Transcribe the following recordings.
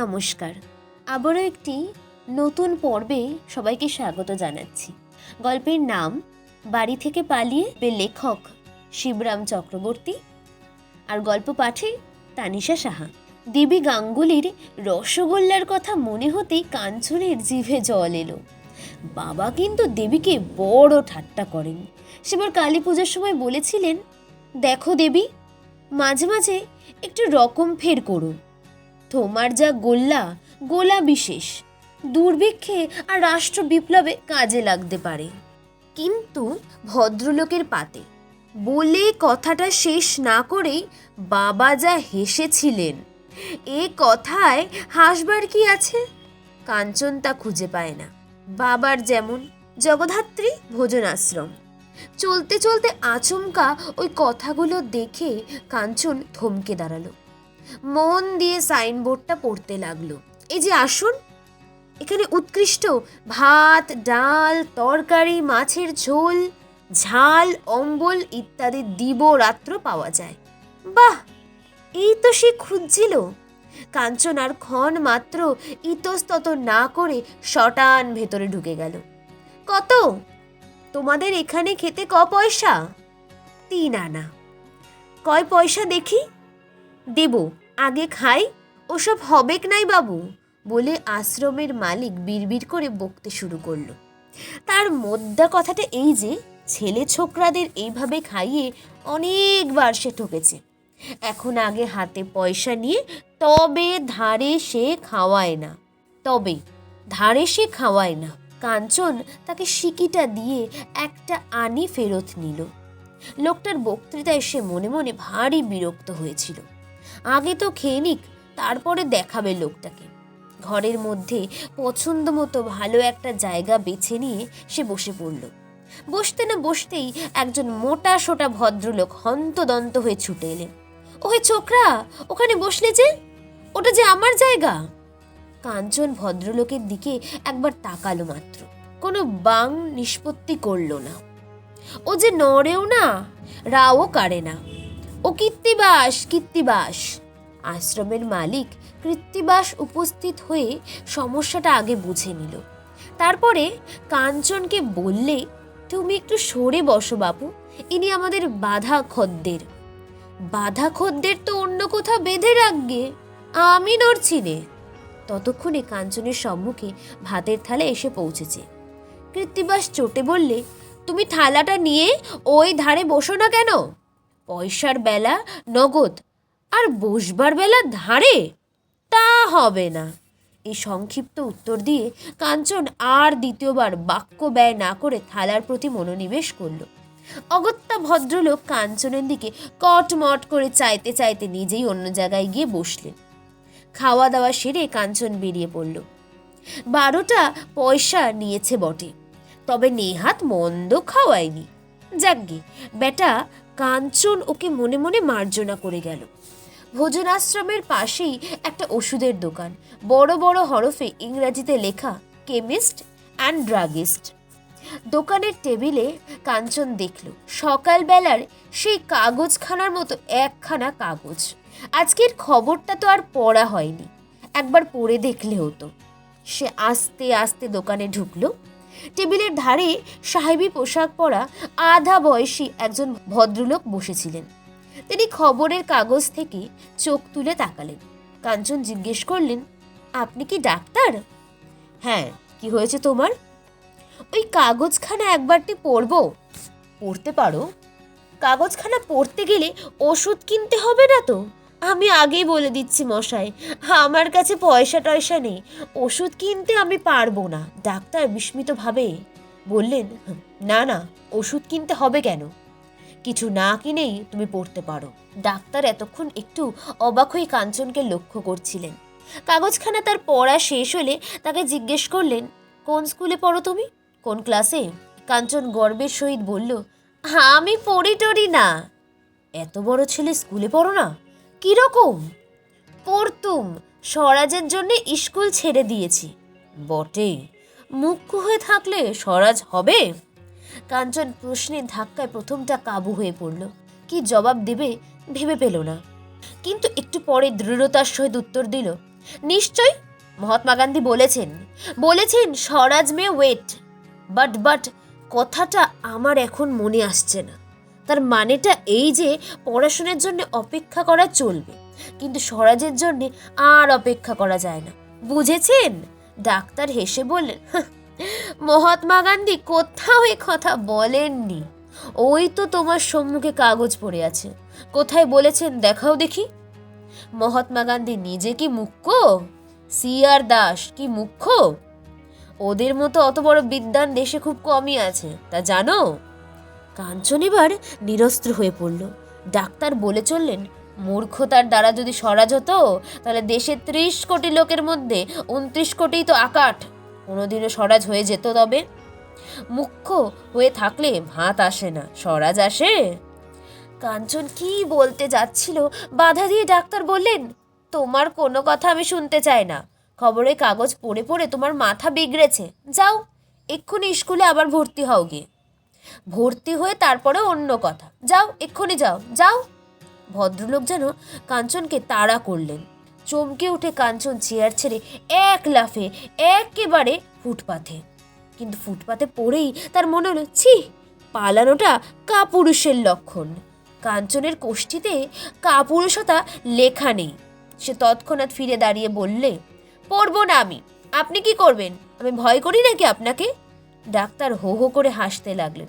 নমস্কার। আবারও একটি নতুন পর্বে সবাইকে স্বাগত জানাচ্ছি। গল্পের নাম, বাড়ি থেকে পালিয়ে লেখক শিবরাম চক্রবর্তী আর গল্প পাঠে তানিশা সাহা। দেবী গাঙ্গুলির রসগোল্লার কথা মনে হতেই কাঞ্চনের জিভে জল এলো। বাবা কিন্তু দেবীকে বড় ঠাট্টা করেন। সেবার কালী পূজার সময় বলেছিলেন, দেখো দেবী, মাঝে মাঝে একটু রকম ফের করুন তোমার যা গোল্লা, গোলা বিশেষ। দুর্ভিক্ষে আর রাষ্ট্র বিপ্লবে কাজে লাগতে পারে। কিন্তু ভদ্রলোকের পাতে, বলে কথাটা শেষ না করেই বাবা যা হেসেছিলেন, এ কথায় হাসবার কি আছে? কাঞ্চন তা খুঁজে পায় না। বাবার যেমন জগধাত্রী ভোজন আশ্রম চলতে চলতে আচমকা ওই কথাগুলো দেখে কাঞ্চন থমকে দাঁড়াল। মন দিয়ে সাইনবোর্ডটা পড়তে লাগল। এই যে আসুন, এখানে উৎকৃষ্ট ভাত, ডাল, তরকারি, মাছের ঝোল, ঝাল, অম্বল ইত্যাদি দিব রাত্র পাওয়া যায়। বাহ! এই তো সে খুঁজছিল। কাঞ্চন আর ক্ষণ মাত্র ইতস্তত না করে শটান ভেতরে ঢুকে গেল। কত? তোমাদের এখানে খেতে ক পয়সা? তিন আনা। কয় পয়সা দেখি? দেব, আগে খাই, ওসব হবেক নাই বাবু? বলে আশ্রমের মালিক বিড়বিড় করে বকতে শুরু করল। তার মোদ্দা কথাটা এই যে, ছেলে ছোকরাদের এইভাবে খাইয়ে অনেকবার সে ঠকেছে। এখন আগে হাতে পয়সা নিয়ে তবে ধারে সে খাওয়ায় না, তবে ধারে সে খাওয়ায় না। কাঞ্চন তাকে সিকিটা দিয়ে একটা আনি ফেরত নিল। লোকটার বক্তৃতায় সে মনে মনে ভারী বিরক্ত হয়েছিল। আগে তো খেয়ে নিক, তারপরে দেখাবে লোকটাকে। ঘরের মধ্যে পছন্দ মতো ভালো একটা জায়গা বেছে নিয়ে সে বসে পড়ল। বসতে না বসতেই একজন মোটা সোটা ভদ্রলোক হন্তদন্ত হয়ে ছুটে এলেন। ওহে ছোকরা, ওখানে বসলে যে? ওটা যে আমার জায়গা? কাঞ্চন ভদ্রলোকের দিকে একবার তাকালো মাত্র। কোনো বাং নিষ্পত্তি করল না। ও যে নড়েও না, রাও কাড়ে না। ও কীর্তিবাস কীর্তিবাস। আশ্রমের মালিক কৃত্তিবাস উপস্থিত হয়ে সমস্যাটা আগে বুঝে নিল। তারপরে কাঞ্চনকে বললে, তুমি একটু সরে বসো বাপু, ইনি আমাদের বাধা খদ্দের বাধা খদ্দের তো অন্য কোথাও বেঁধে রাখবে, আমি নড়ছি নে। ততক্ষণে কাঞ্চনের সম্মুখে ভাতের থালা এসে পৌঁছেছে। কৃত্তিবাস চটে বললে, তুমি থালাটা নিয়ে ওই ধারে বসো না কেন? পয়সার বেলা নগদ আর বসবার বেলা ধারে? তা হবে না। এই সংক্ষিপ্ত উত্তর দিয়ে কাঞ্চন আর দ্বিতীয়বার বাক্য ব্যয় না করে থালার প্রতি মনোনিবেশ করল। অগত্যা ভদ্রলোক কাঞ্চনের দিকে কটমট করে চাইতে চাইতে নিজেই অন্য জায়গায় গিয়ে বসলেন। খাওয়া দাওয়া সেরে কাঞ্চন বেরিয়ে পড়ল। বারোটা পয়সা নিয়েছে বটে, তবে নেহাত মন্দ খাওয়ায়নি। যাকগে বেটা কাঞ্চন ওকে মনে মনে মার্জনা করে গেল। ভোজনাশ্রমের পাশেই একটা ওষুধের দোকান। বড় বড় হরফে ইংরাজিতে লেখা, কেমিস্ট অ্যান্ড ড্রাগিস্ট দোকানের টেবিলে কাঞ্চন দেখল, সকালবেলার সেই কাগজখানার মতো একখানা কাগজ। আজকের খবরটা তো আর পড়া হয়নি। একবার পড়ে দেখলে হতো সে আস্তে আস্তে দোকানে ঢুকলো। টেবিলের ধারে সাহেবী পোশাক পরা আধা বয়সী একজন ভদ্রলোক বসেছিলেন। তিনি খবরের কাগজ থেকে চোখ তুলে তাকালেন। কাঞ্চন জিজ্ঞেস করলেন, আপনি কি ডাক্তার? হ্যাঁ কি হয়েছে তোমার? ওই কাগজখানা একবারটি পড়ব পড়তে পারো? কাগজখানা পড়তে গেলে ওষুধ কিনতে হবে না তো? আমি আগেই বলে দিচ্ছি মশাই, আমার কাছে পয়সা টয়সা নেই, ওষুধ কিনতে আমি পারব না, ডাক্তার বিস্মিতভাবে বললেন না না, ওষুধ কিনতে হবে কেন? কিছু না কিনেই তুমি পড়তে পারো। ডাক্তার এতক্ষণ একটু অবাক হয়ে কাঞ্চনকে লক্ষ্য করছিলেন। কাগজখানা তার পড়া শেষ হলে তাকে জিজ্ঞেস করলেন, কোন স্কুলে পড়ো তুমি? কোন ক্লাসে? কাঞ্চন গর্বের সহিত বলল, আমি পড়ি টড়ি না। এত বড় ছেলে স্কুলে পড়ো না? কীরকম? পড়তুম, স্বরাজের জন্য স্কুল ছেড়ে দিয়েছি। বটে, মুখ্য হয়ে থাকলে স্বরাজ হবে? কাঞ্চন প্রশ্নের ধাক্কায় প্রথমটা কাবু হয়ে পড়ল। কি জবাব দেবে ভেবে পেল না। কিন্তু একটু পরে দৃঢ়তার সহিত উত্তর দিল, নিশ্চয় মহাত্মা গান্ধী বলেছেন বলেছেন swaraj may wait, but but কথাটা আমার এখন মনে আসছে না। তার মানেটা এই যে পড়াশোনার জন্য অপেক্ষা করা চলবে, কিন্তু স্বরাজের জন্যে আর অপেক্ষা করা যায় না। বুঝেছেন? ডাক্তার হেসে বললেন মহাত্মা গান্ধী কোথাও এ কথা বলেননি। ওই তো তোমার সম্মুখে কাগজ পড়ে আছে। কোথায় বলেছেন দেখাও দেখি। মহাত্মা গান্ধী, নিজে কি মুখ্য? সি আর দাস কি মুখ্য? ওদের মতো অত বড় বিদ্যান দেশে খুব কমই আছে, তা জানো? কাঞ্চন এবার নিরস্ত্র হয়ে পড়ল। ডাক্তার বলে চললেন, মূর্খতার দ্বারা যদি স্বরাজ হতো, তাহলে দেশের ত্রিশ কোটি লোকের মধ্যে উনত্রিশ কোটিই তো আকাট। কোনোদিনও স্বরাজ হয়ে যেত তবে। মুখ্য হয়ে থাকলে ভাত আসে না, স্বরাজ আসে? কাঞ্চন কি বলতে যাচ্ছিল, বাধা দিয়ে ডাক্তার বললেন, তোমার কোনো কথা আমি শুনতে চাই না। খবরের কাগজ পড়ে পড়ে তোমার মাথা বিগড়েছে। যাও, এক্ষুনি স্কুলে আবার ভর্তি হও গিয়ে। ভর্তি হয়ে তারপরে অন্য কথা। যাও, এক্ষুনি যাও যাও। ভদ্রলোক যেন কাঞ্চনকে তাড়া করলেন। চমকে উঠে কাঞ্চন চেয়ার ছেড়ে এক লাফে একেবারে ফুটপাথে কিন্তু ফুটপাতে পড়েই তার মনে হলো, ছি, পালানোটা কাপুরুষের লক্ষণ। কাঞ্চনের কোষ্ঠীতে কাপুরুষতা লেখা নেই। সে তৎক্ষণাৎ ফিরে দাঁড়িয়ে বললে, পড়ব না আমি। আপনি কি করবেন? আমি ভয় করি নাকি আপনাকে? ডাক্তার হো হো করে হাসতে লাগলেন।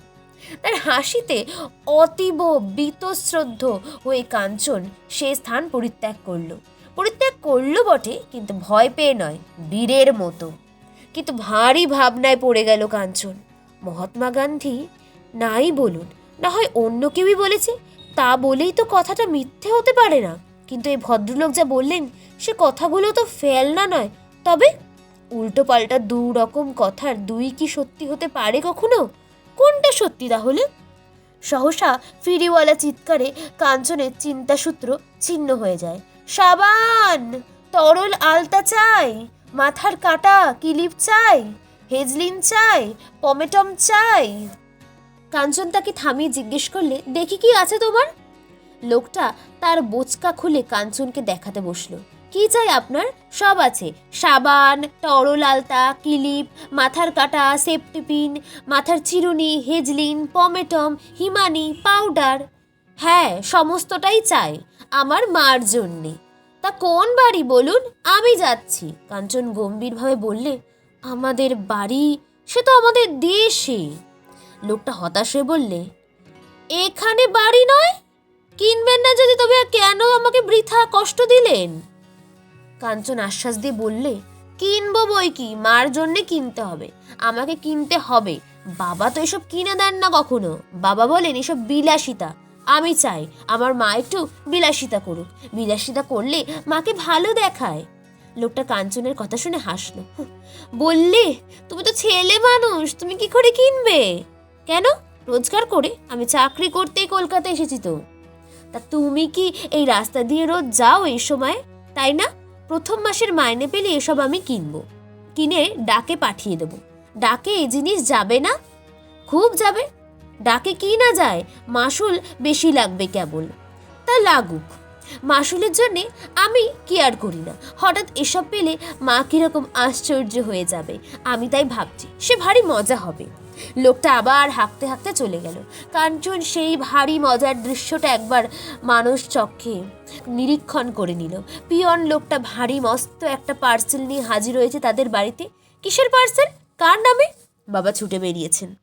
তার হাসিতে অতীব বীতশ্রদ্ধ হয়ে কাঞ্চন সে স্থান পরিত্যাগ করল। পরিত্যাগ করল বটে, কিন্তু ভয় পেয়ে নয়, বীরের মতো। কিন্তু ভারী ভাবনায় পড়ে গেল কাঞ্চন। মহাত্মা গান্ধী, নাই বলুন, না হয় অন্য কেউই বলেছে, তা বলেই তো কথাটা মিথ্যে হতে পারে না। কিন্তু এই ভদ্রলোক যা বললেন, সে কথাগুলো তো ফেলনা নয়। তবে উল্টো পাল্টা দু রকম কথার দুই কি সত্যি হতে পারে কখনো? কোনটা সত্যি তাহলে? সহসা ফিরিওয়ালা চিৎকারে কাঞ্চনের চিন্তাসূত্র ছিন্ন হয়ে যায়। সাবান! তরল আলতা চাই। মাথার কাটা কিলিপ চাই। হেজলিন চাই। পমেটম চাই। কাঞ্চন তাকে থামিয়ে জিজ্ঞেস করলে, দেখি কি আছে তোমার? লোকটা তার বোচকা খুলে কাঞ্চনকে দেখাতে বসল। কি চাই আপনার? সব আছে। সাবান, তরল আলতা, ক্লিপ, মাথার কাটা সেফটি পিন মাথার চিরুনি, হেজলিন, পমেটম, হিমানি, পাউডার। হ্যাঁ সমস্তটাই চাই। আমার মার জন্যে। তা কোন বাড়ি বলুন? আমি যাচ্ছি। কাঞ্চন গম্ভীরভাবে বললে, আমাদের বাড়ি? সে তো আমাদের দেশে। লোকটা হতাশ হয়ে বললে, এখানে বাড়ি নয়? কিনবেন না যদি, তবে কেন আমাকে বৃথা কষ্ট দিলেন? কাঞ্চন আশ্বাস দিয়ে বললে, কিনবো বই কি? মার জন্যে কিনতে হবে। আমাকে কিনতে হবে। বাবা তো এসব কিনে দেন না কখনো। বাবা বলেন, এসব বিলাসিতা। আমি চাই আমার মা একটু বিলাসিতা করুক। বিলাসিতা করলে মাকে ভালো দেখায়। লোকটা কাঞ্চনের কথা শুনে হাসলো। বললে? তুমি তো ছেলে মানুষ, তুমি কি করে কিনবে? কেন? রোজগার করে? আমি চাকরি করতেই কলকাতা এসেছি তো। তা তুমি কি এই রাস্তা দিয়ে রোজ যাও এই সময়? তাই না? প্রথম মাসের মাইনে পেলে এসব আমি কিনব। কিনে ডাকে পাঠিয়ে দেব। ডাকে এই জিনিস যাবে না? খুব যাবে। ডাকে কি না যায়? মাসুল বেশি লাগবে কেবল। তা লাগুক। মাসুলের জন্যে আমি কি আর করি না। হঠাৎ এসব পেলে মা কীরকম আশ্চর্য হয়ে যাবে, আমি তাই ভাবছি, সে ভারী মজা হবে। লোকটা আবার হাঁকতে হাঁকতে চলে গেল। কাঞ্চন সেই ভারী মজার দৃশ্যটা একবার মানুষ চক্ষে নিরীক্ষণ করে নিল। পিয়ন লোকটা ভারী মস্ত একটা পার্সেল নিয়ে হাজির হয়েছে তাদের বাড়িতে। কিসের পার্সেল কার নামে? বাবা ছুটে বেরিয়েছেন।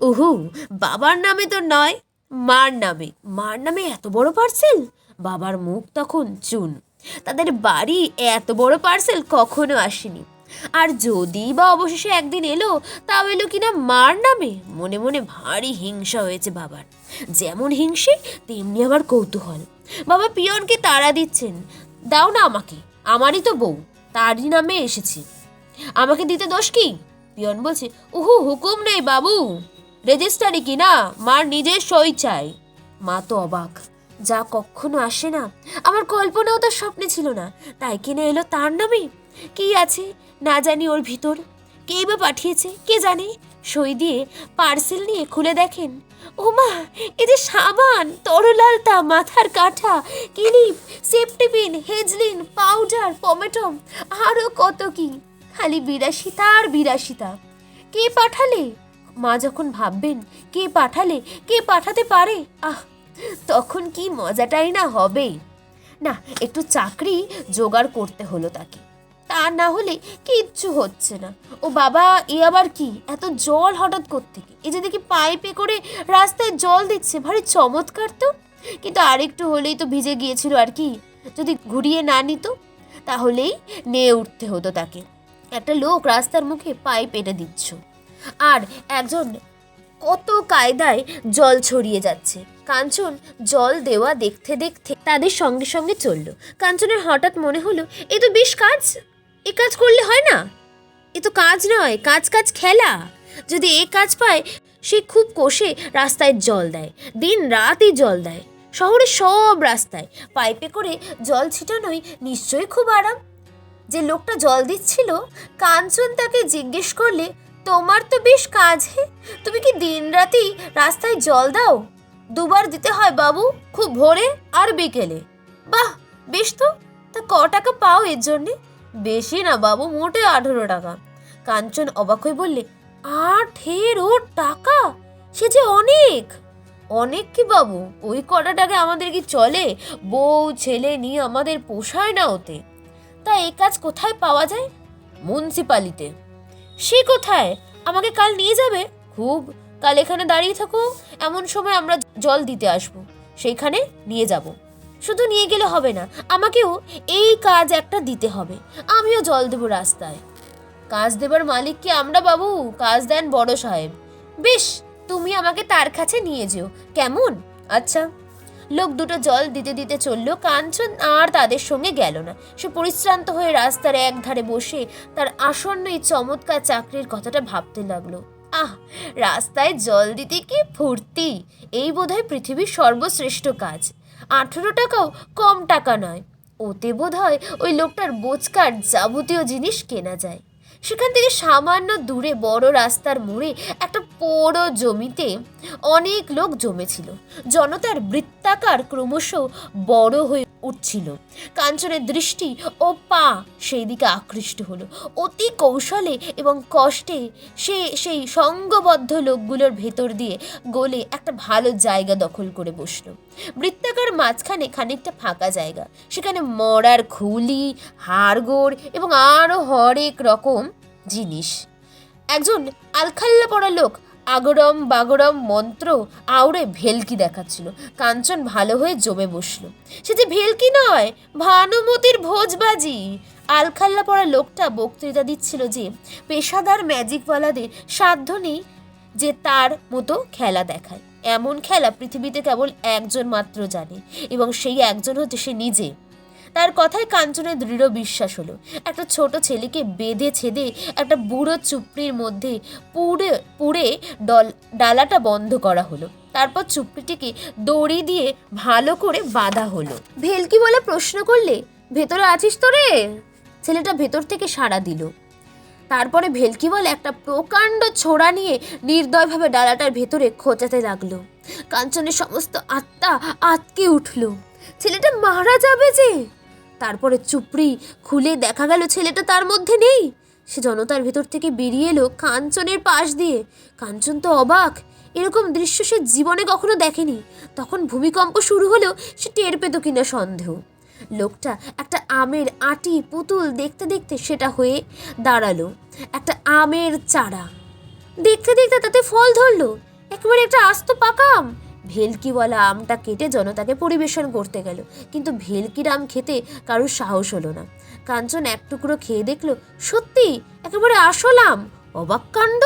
উহু, বাবার নামে তো নয়, মার নামে। মার নামে এত বড় পার্সেল বাবার মুখ তখন চুন। তাদের বাড়ি এত বড় পার্সেল কখনো আসেনি। আর যদি বা অবশেষে একদিন এলো, তাও এলো কিনা মার নামে? মনে মনে ভারী হিংসা হয়েছে বাবার। যেমন হিংসে, তেমনি আবার কৌতূহল। বাবা পিয়নকে তাড়া দিচ্ছেন, দাও না আমাকে, আমারই তো বউ, তারই নামে এসেছি। আমাকে দিতে দোষ কি? পিয়ন বলছে, উহু, হুকুম নেই বাবু। রেজিস্টারি কি না মার নিজের সই চাই। মা তো অবাক। যা কখনো আসে না। আমার কল্পনাও তার স্বপ্নে ছিল না। তাই কিনে এলো তার নামে। কি আছে না জানি ওর ভিতর। কে বা পাঠিয়েছে, কে জানে? সই দিয়ে পার্সেল নিয়ে খুলে দেখেন। ওমা, এ যে সাবান, তরলালতা, মাথার কাঁঠা clip safety pin Hazeline, powder, পমেটম আরও কত কি। খালি বিলাসিতা আর বিলাসিতা। কে পাঠালে? মা যখন ভাববেন, কে পাঠালে, কে পাঠাতে পারে? আহ তখন কি মজাটাই না হবে? না, একটু চাকরি জোগাড় করতে হলো তাকে। তা না হলে কিচ্ছু হচ্ছে না। ও বাবা, এ আবার কি? এত জল হঠাৎ কোত্থেকে? এ যে দেখি পাইপে করে রাস্তায় জল দিচ্ছে, ভারী চমৎকার তো। কিন্তু আরেকটু হলেই তো ভিজে গিয়েছিল আর কি। যদি ঘুরিয়ে না নিত, তাহলেই নিয়ে উঠতে হতো তাকে। একটা লোক রাস্তার মুখে পাইপ এনে দিচ্ছ। আর একজন কত কায়দায় জল ছড়িয়ে যাচ্ছে। কাঞ্চন জল দেওয়া দেখতে দেখতে তাদের সঙ্গে সঙ্গে চলল। কাঞ্চনের হঠাৎ মনে হলো, এ তো বেশ কাজ। এ কাজ করলে হয় না। এ তো কাজ নয়, কাজ কাজ খেলা। যদি এ কাজ পায়, সে খুব কষে রাস্তায় জল দেয়, দিন রাতই জল দেয়, শহরের সব রাস্তায়। পাইপে করে জল ছিটানোই নিশ্চয়ই খুব আরাম। যে লোকটা জল দিচ্ছিল, কাঞ্চন তাকে জিজ্ঞেস করলে তোমার তো বেশ কাজ হে। তুমি কি দিন রাতেই রাস্তায় জল দাও? দুবার দিতে হয় বাবু, খুব ভোরে আর বিকেলে। বাহ, বেশ তো। তা ক টাকা পাও এর জন্যে? বেশি না বাবু, মোটে আঠেরো টাকা। কাঞ্চন অবাক হয়ে বললে, আঠেরো টাকা? সে যে অনেক। অনেক কি বাবু? ওই কটা টাকা আমাদের কি চলে? বউ, ছেলে নিয়ে আমাদের পোষায় না ওতে। তা এই কাজ কোথায় পাওয়া যায়? মুন্সিপালিতে। সে কোথায়? আমাকে কাল নিয়ে যাবে? খুব। কাল এখানে দাঁড়িয়ে থাকো। এমন সময় আমরা জল দিতে আসব। সেইখানে নিয়ে যাব। শুধু নিয়ে গেলে হবে না, আমাকেও এই কাজ একটা দিতে হবে। আমিও জল দেবো রাস্তায়। কাজ দেবার মালিক কি আমরা, বাবু? কাজ দেন বড় সাহেব। বেশ, তুমি আমাকে তার কাছে নিয়ে যেও। কেমন? আচ্ছা। লোক দুটো জল দিতে দিতে চলল। কাঞ্চন আর তাদের সঙ্গে গেল না। সে পরিশ্রান্ত হয়ে রাস্তার এক ধারে বসে তার আসন্ন এই চমৎকার চাকরির কথাটা ভাবতে লাগল। আহ, রাস্তায় জল দিতে কি ফুর্তি? এই বোধহয় পৃথিবীর সর্বশ্রেষ্ঠ কাজ। আঠেরো টাকাও কম টাকা নয়। ওতে বোধহয় ওই লোকটার বোচকার যাবতীয় জিনিস কেনা যায়। সেখান থেকে সামান্য দূরে বড় রাস্তার মোড়ে একটা পোড়ো জমিতে অনেক লোক জমেছিল। জনতার বৃত্তাকার ক্রমশ বড় হয়ে উঠছিল। কাঞ্চনের দৃষ্টি ও পা সেই দিকে আকৃষ্ট হলো। অতি কৌশলে এবং কষ্টে সে সেই সঙ্গবদ্ধ লোকগুলোর ভেতর দিয়ে গলে একটা ভালো জায়গা দখল করে বসল। বৃত্তাকার মাঝখানে খানিকটা ফাঁকা জায়গা। সেখানে মরার খুলি হাড়গোড় এবং আরও হরেক রকম জিনিস। একজন আলখাল্লা পড়া লোক আগরম বাগরম মন্ত্র আউড়ে ভেলকি দেখাচ্ছিল। কাঞ্চন ভালো হয়ে জমে বসল। সে যে ভেলকি নয়, ভানুমতির ভোজবাজি। আলখাল্লা পড়া লোকটা বক্তৃতা দিচ্ছিল যে, পেশাদার ম্যাজিকওয়ালাদের সাধ্য নেই যে তার মতো খেলা দেখায়। এমন খেলা পৃথিবীতে কেবল একজন মাত্র জানে এবং সেই একজন হচ্ছে সে নিজে। তার কথায় কাঞ্চনের দৃঢ় বিশ্বাস হলো। একটা ছোট ছেলেকে বেঁধে ছেদে একটা বুড়ো চুপড়ির মধ্যে পুড়ে পুড়ে ডল, ডালাটা বন্ধ করা হলো। তারপর চুপড়িটিকে দড়ি দিয়ে ভালো করে বাঁধা হলো। ভেলকি বলে প্রশ্ন করলে, ভেতরে আছিস তো রে ছেলেটা ভেতর থেকে সাড়া দিল। তারপরে ভেলকি বলে একটা প্রকাণ্ড ছোড়া নিয়ে নির্দয়ভাবে ডালাটার ভেতরে খোঁচাতে লাগল। কাঞ্চনের সমস্ত আত্মা আটকে উঠল। ছেলেটা মারা যাবে যে? তারপরে চুপড়ি খুলে দেখা গেল ছেলেটা তার মধ্যে নেই। সে জনতার ভেতর থেকে বেরিয়ে এলো কাঞ্চনের পাশ দিয়ে। কাঞ্চন তো অবাক। এরকম দৃশ্য সে জীবনে কখনো দেখেনি। তখন ভূমিকম্প শুরু হলেও সে টের পেত কিনা সন্দেহ। লোকটা একটা আমের আটি পুতুল দেখতে দেখতে সেটা হয়ে দাঁড়াল। একটা আমের চারা। দেখতে দেখতে তাতে ফল ধরলো। একেবারে একটা আস্ত পাকা আম ভেলকিওয়ালা আমটা কেটে জনতাকে পরিবেশন করতে গেল। কিন্তু ভেলকির আম খেতে কারোর সাহস হলো না। কাঞ্চন এক টুকরো খেয়ে দেখল, সত্যি? একেবারে আসল আম? অবাক কাণ্ড?